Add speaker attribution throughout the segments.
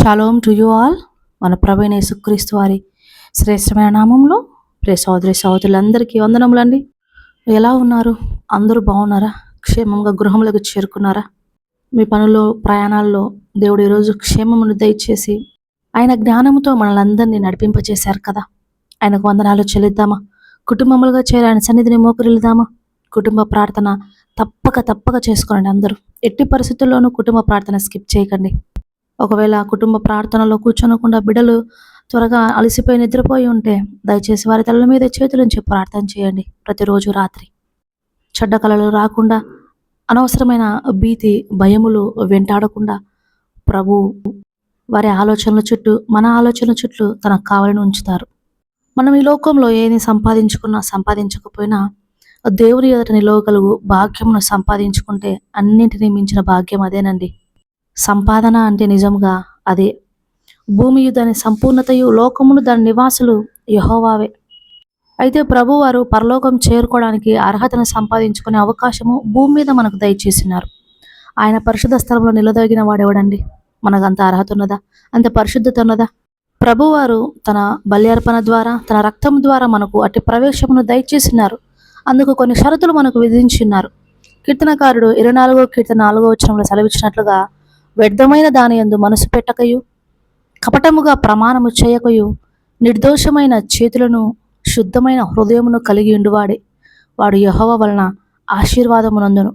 Speaker 1: Shalom to you all మన ప్రవీణ యేసుక్రీస్తు వారి శ్రేష్టమైన నామంలో ప్రే సోదరి సోదరులందరికీ వందనములండి. ఎలా ఉన్నారు? అందరూ బాగున్నారా? క్షేమంగా గృహములకు చేరుకున్నారా? మీ పనుల్లో ప్రయాణాల్లో దేవుడు ఈరోజు క్షేమమును దయచేసి ఆయన జ్ఞానముతో మనల్ని అందరినీ నడిపింపచేశారు కదా. ఆయనకు వందనాలు చెల్లిద్దామా? కుటుంబములుగా చేరి ఆయన సన్నిధిని మోకరిల్దామా కుటుంబ ప్రార్థన తప్పక తప్పక చేసుకోండి అందరూ. ఎట్టి పరిస్థితుల్లోనూ కుటుంబ ప్రార్థన స్కిప్ చేయకండి. ఒకవేళ కుటుంబ ప్రార్థనలో కూర్చోనకుండా బిడ్డలు త్వరగా అలసిపోయి నిద్రపోయి ఉంటే దయచేసి వారి తలల మీద చేతులుంచి ప్రార్థన చేయండి ప్రతిరోజు రాత్రి. చెడ్డ కళలు రాకుండా అనవసరమైన భీతి భయములు వెంటాడకుండా ప్రభు వారి ఆలోచనల చుట్టూ మన ఆలోచనల చుట్టూ తనకు కావాలని ఉంచుతారు. మనం ఈ లోకంలో ఏది సంపాదించుకున్నా సంపాదించకపోయినా దేవుని ఎదుట నిలవగలుగు భాగ్యమును సంపాదించుకుంటే అన్నింటినీ మించిన భాగ్యం అదేనండి. సంపాదన అంటే నిజంగా అదే. భూమియు దాని సంపూర్ణతయు లోకమును దాని నివాసులు యహోవావే. అయితే ప్రభువారు పరలోకం చేరుకోవడానికి అర్హతను సంపాదించుకునే అవకాశము భూమి మీద మనకు దయచేసినారు. ఆయన పరిశుద్ధ స్థలంలో నిలదొగిన వాడేవాడండి? మనకు అంత అర్హత ఉన్నదా? అంత పరిశుద్ధత ఉన్నదా? ప్రభువారు తన బల్యార్పణ ద్వారా తన రక్తం ద్వారా మనకు అట్టి ప్రవేశమును దయచేసినారు. అందుకు కొన్ని షరతులు మనకు విధించున్నారు కీర్తనకారుడు ఇరవై నాలుగో కీర్తన నాలుగో వచనంలో సెలవిచ్చినట్లుగా వ్యర్థమైన దాని యందు మనసు పెట్టకయు కపటముగా ప్రమాణము చేయకయు నిర్దోషమైన చేతులను శుద్ధమైన హృదయమును కలిగి ఉండువాడే. వాడు యహోవ వలన ఆశీర్వాదమునందును.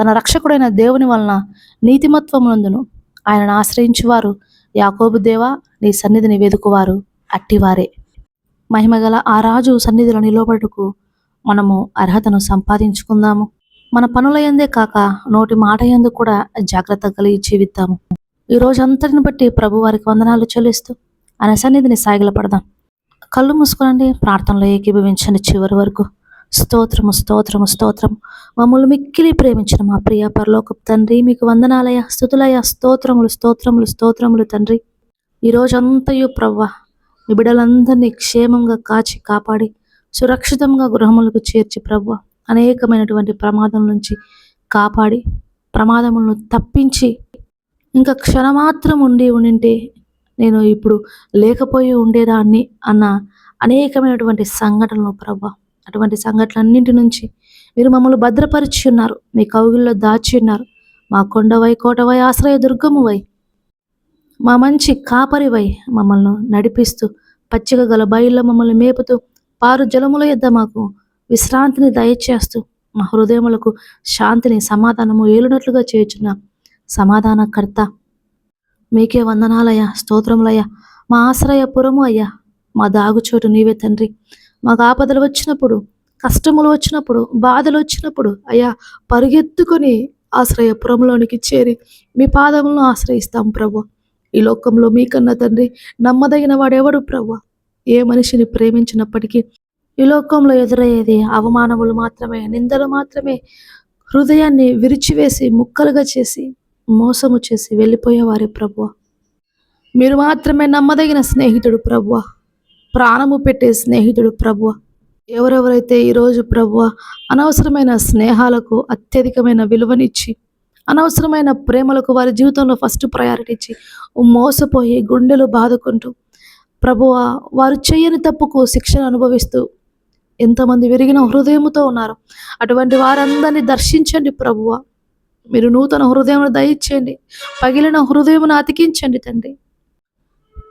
Speaker 1: తన రక్షకుడైన దేవుని వలన నీతిమత్వమునందును. ఆయనను ఆశ్రయించువారు యాకోబు దేవా నీ సన్నిధిని వెదుకువారు అట్టివారే. మహిమగల ఆ రాజు సన్నిధిలో నిలబడుటకు మనము అర్హతను సంపాదించుకుందాము. మన పనుల కాక నోటి మాట యందు కూడా జాగ్రత్త కలిగి జీవిద్దాము. ఈ రోజు అంతటిని బట్టి ప్రభు వారికి వందనాలు చెల్లిస్తూ ఆయన సన్నిధిని సాగిలపడదాం. కళ్ళు మూసుకోనండి ప్రార్థనలో ఏకీభవించండి చివరి వరకు. స్తోత్రము స్తోత్రము స్తోత్రం. మమ్మల్ని మిక్కిలి ప్రేమించిన మా ప్రియ పరలోకపు తండ్రి మీకు వందనాలయ స్థుతులయ స్తోత్రములు స్తోత్రములు స్తోత్రములు తండ్రి. ఈ రోజంతయు ప్రవ్వ మీ బిడ్డలందరినీ క్షేమంగా కాచి కాపాడి సురక్షితంగా గృహములకు చేర్చి ప్రవ్వ. అనేకమైనటువంటి ప్రమాదం నుంచి కాపాడి ప్రమాదములను తప్పించి ఇంకా క్షణమాత్రం ఉండి ఉండింటే నేను ఇప్పుడు లేకపోయి ఉండేదాన్ని అన్న అనేకమైనటువంటి సంఘటనలు ప్రభా. అటువంటి సంఘటనలన్నింటి నుంచి మీరు మమ్మల్ని భద్రపరిచి ఉన్నారు మీ కౌగిల్లో దాచి ఉన్నారు. మా కొండవై కోటవై ఆశ్రయ దుర్గమువై మా మంచి కాపరివై మమ్మల్ని నడిపిస్తూ పచ్చిక గల బయల్లో మమ్మల్ని మేపుతూ పారు జలముల యొద్ద మాకు విశ్రాంతిని దయచేస్తూ మా హృదయములకు శాంతిని సమాధానము ఏలునట్లుగా చేయుచున్న సమాధానకర్త. మీకే వందనాలయ్యా స్తోత్రములయ్యా. మా ఆశ్రయపురము అయ్యా మా దాగుచోటు నీవే తండ్రి. మాకు ఆపదలు వచ్చినప్పుడు కష్టములు వచ్చినప్పుడు బాధలు వచ్చినప్పుడు అయ్యా పరిగెత్తుకొని ఆశ్రయపురంలోనికి చేరి మీ పాదములను ఆశ్రయిస్తాం ప్రభు. ఈ లోకంలో మీకన్నా తండ్రి నమ్మదగిన వాడెవడు ప్రభు? ఏ మనిషిని ప్రేమించినప్పటికీ ఈ లోకంలో ఎదురయ్యేది అవమానములు మాత్రమే నిందలు మాత్రమే. హృదయాన్ని విరిచివేసి ముక్కలుగా చేసి మోసము చేసి వెళ్ళిపోయేవారే ప్రభువ. మీరు మాత్రమే నమ్మదగిన స్నేహితుడు ప్రభువ. ప్రాణము పెట్టే స్నేహితుడు ప్రభువ. ఎవరెవరైతే ఈరోజు ప్రభువ అనవసరమైన స్నేహాలకు అత్యధికమైన విలువనిచ్చి అనవసరమైన ప్రేమలకు వారి జీవితంలో ఫస్ట్ ప్రయారిటీ ఇచ్చి మోసపోయి గుండెలు బాదుకుంటూ ప్రభువ వారు చేయని తప్పుకు శిక్షను అనుభవిస్తూ ఎంతమంది విరిగిన హృదయముతో ఉన్నారు. అటువంటి వారందరినీ దర్శించండి ప్రభువ. మీరు నూతన హృదయం దయచేయండి పగిలిన హృదయమును అతికించండి తండ్రి.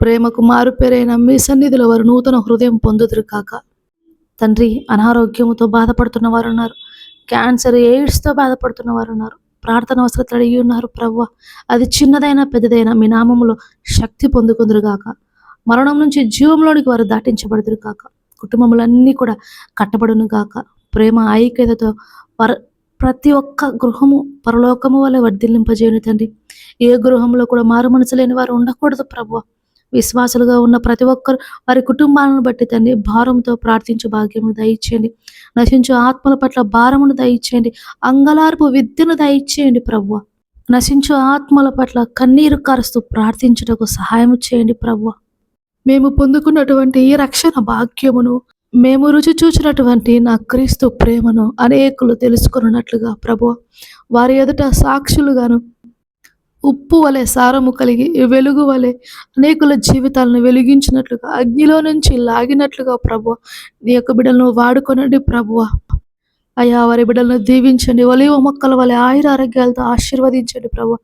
Speaker 1: ప్రేమకు మారుపేరైన మీ సన్నిధిలో వారు నూతన హృదయం పొందుదురు కాక. తండ్రి అనారోగ్యంతో బాధపడుతున్న వారు ఉన్నారు క్యాన్సర్ ఎయిడ్స్తో బాధపడుతున్న వారు ఉన్నారు ప్రార్థన అవసరతలు అడిగి ఉన్నారు ప్రవ్వ అది చిన్నదైనా పెద్దదైనా మీ నామములో శక్తి పొందుకుందరు కాక. మరణం నుంచి జీవంలోనికి వారు దాటించబడుతురు కాక. కుటుంబములన్నీ కూడా కట్టబడును గాక. ప్రేమ ఐక్యతతో వర ప్రతి ఒక్క గృహము పరలోకము వల్ల వర్ధిల్లింపజేయను తండ్రి. ఏ గృహంలో కూడా మారు మనసు లేని వారు ఉండకూడదు ప్రభు విశ్వాసులుగా ఉన్న ప్రతి ఒక్కరు వారి కుటుంబాలను బట్టి తండ్రి భారంతో ప్రార్థించు భాగ్యమును దయచేయండి. నశించు ఆత్మల పట్ల భారమును దయచేయండి. అంగలార్పు విద్యను దయచేయండి ప్రభు నశించు ఆత్మల పట్ల కన్నీరు కారుస్తూ ప్రార్థించుటకు సహాయం చేయండి ప్రభు మేము పొందుకున్నటువంటి ఈ రక్షణ భాగ్యమును మేము రుచి చూచినటువంటి నా క్రీస్తు ప్రేమను అనేకులు తెలుసుకున్నట్లుగా ప్రభు వారి ఎదుట సాక్షులుగాను ఉప్పు వలె సారము కలిగి వెలుగు వలె అనేకుల జీవితాలను వెలిగించినట్లుగా అగ్నిలో నుంచి లాగినట్లుగా ప్రభు నీ యొక్క బిడ్డలను వాడుకొనండి ప్రభువ అయ్యా వారి బిడ్డలను దీవించండి. ఒలివ మొక్కల వలె ఆయుర ఆరోగ్యాలతో ఆశీర్వదించండి ప్రభు.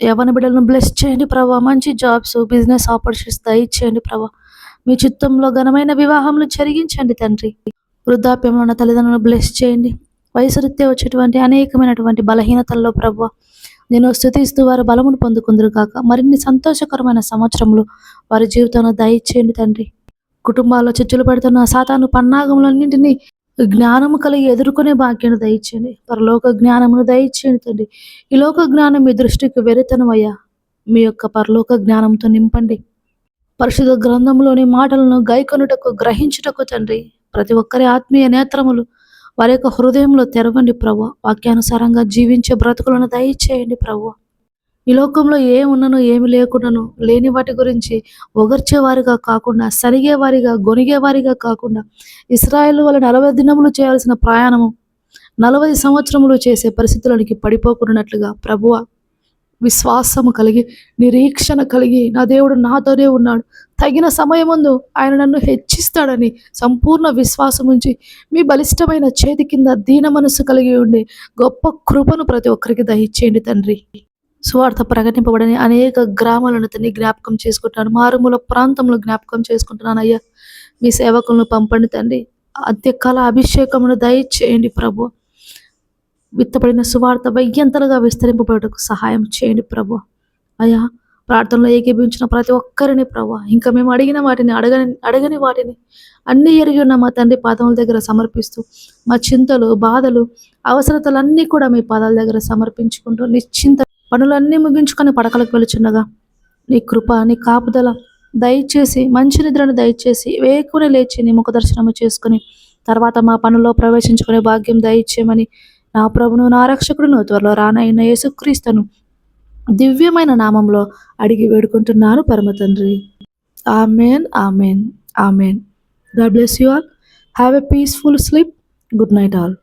Speaker 1: యవన బిడ్డలను బ్లెస్ చేయండి ప్రభా. మంచి జాబ్స్ బిజినెస్ ఆపర్చునిటీస్ దయచేయండి ప్రభా. మీ చిత్తంలో ఘనమైన వివాహములు జరిగించండి తండ్రి. వృద్ధాప్యంలో ఉన్న తల్లిదండ్రులను బ్లెస్ చేయండి. వయసు రీత్యా వచ్చేటువంటి అనేకమైనటువంటి బలహీనతల్లో ప్రభు నేను స్థుతిస్తూ వారు బలమును పొందుకుందరు కాక మరిన్ని సంతోషకరమైన సంవత్సరములు వారి జీవితంలో దయచేయండి తండ్రి. కుటుంబాల్లో చిచ్చులు పడుతున్న సాతాను పన్నాగములన్నింటినీ జ్ఞానము కలిగి ఎదుర్కొనే భాగ్యాన్ని దయచేయండి. పరలోక జ్ఞానమును దయచేయండి తండ్రి. ఈ లోక జ్ఞానం మీ దృష్టికి వెరితనమయ్యా. మీ యొక్క పరలోక జ్ఞానంతో నింపండి. పరిశుద్ధ గ్రంథంలోని మాటలను గైకొనుటకు గ్రహించుటకు తండ్రి. ప్రతి ఒక్కరి ఆత్మీయ నేత్రములు వారి యొక్క హృదయంలో తెరవండి ప్రభు. వాక్యానుసారంగా జీవించే బ్రతుకులను దయచేయండి ప్రభు. ఈ లోకంలో ఏమున్నను ఏమి లేకుండాను లేని వాటి గురించి ఒగర్చేవారిగా కాకుండా సరిగేవారిగా గొనిగేవారిగా కాకుండా ఇస్రాయేల్ వల్ల నలభై దినములు చేయాల్సిన ప్రయాణము నలభై సంవత్సరములు చేసే పరిస్థితులకి పడిపోకున్నట్లుగా ప్రభువ విశ్వాసము కలిగి నిరీక్షణ కలిగి నా దేవుడు నాతోనే ఉన్నాడు. తగిన సమయమందు ఆయన నన్ను హెచ్చిస్తాడని సంపూర్ణ విశ్వాసం ఉంచి మీ బలిష్టమైన చేతి కింద దీన మనస్సు కలిగి ఉండి గొప్ప కృపను ప్రతి ఒక్కరికి దయచేయండి తండ్రి. స్వార్థ ప్రకటింపబడని అనేక గ్రామాలను తండ్రి జ్ఞాపకం చేసుకుంటున్నాను మారుమూల ప్రాంతంలో జ్ఞాపకం చేసుకుంటున్నాను అయ్యా. మీ సేవకులను పంపండి తండ్రి. అంత్యకాల అభిషేకమును దయచేయండి ప్రభు. విత్తబడిన సువార్త వయ్యంతలుగా విస్తరింపబడటకు సహాయం చేయండి ప్రభు. అయ్యా ప్రార్థనలో ఏకీభించిన ప్రతి ఒక్కరిని ప్రభు. ఇంకా మేము అడిగిన వాటిని అడగని అడగని వాటిని అన్ని ఎరిగి ఉన్న మా తండ్రి పాదముల దగ్గర సమర్పిస్తూ మా చింతలు బాధలు అవసరతలన్నీ కూడా మీ పాదాల దగ్గర సమర్పించుకుంటూ నిశ్చింత పనులన్నీ ముగించుకొని పడకలకు వెళుచున్నగా నీ కృప నీ కాపుదల దయచేసి మంచి నిద్రను దయచేసి వేకుని లేచి నీ ముఖ దర్శనము చేసుకుని తర్వాత మా పనుల్లో ప్రవేశించుకునే భాగ్యం దయచేయమని నా ప్రభును నా రక్షకుడును త్వరలో రానైన యేసుక్రీస్తును దివ్యమైన నామంలో అడిగి వేడుకుంటున్నాను పరమ తండ్రి. Amen amen amen. God bless you all. Have a peaceful sleep. Good night all.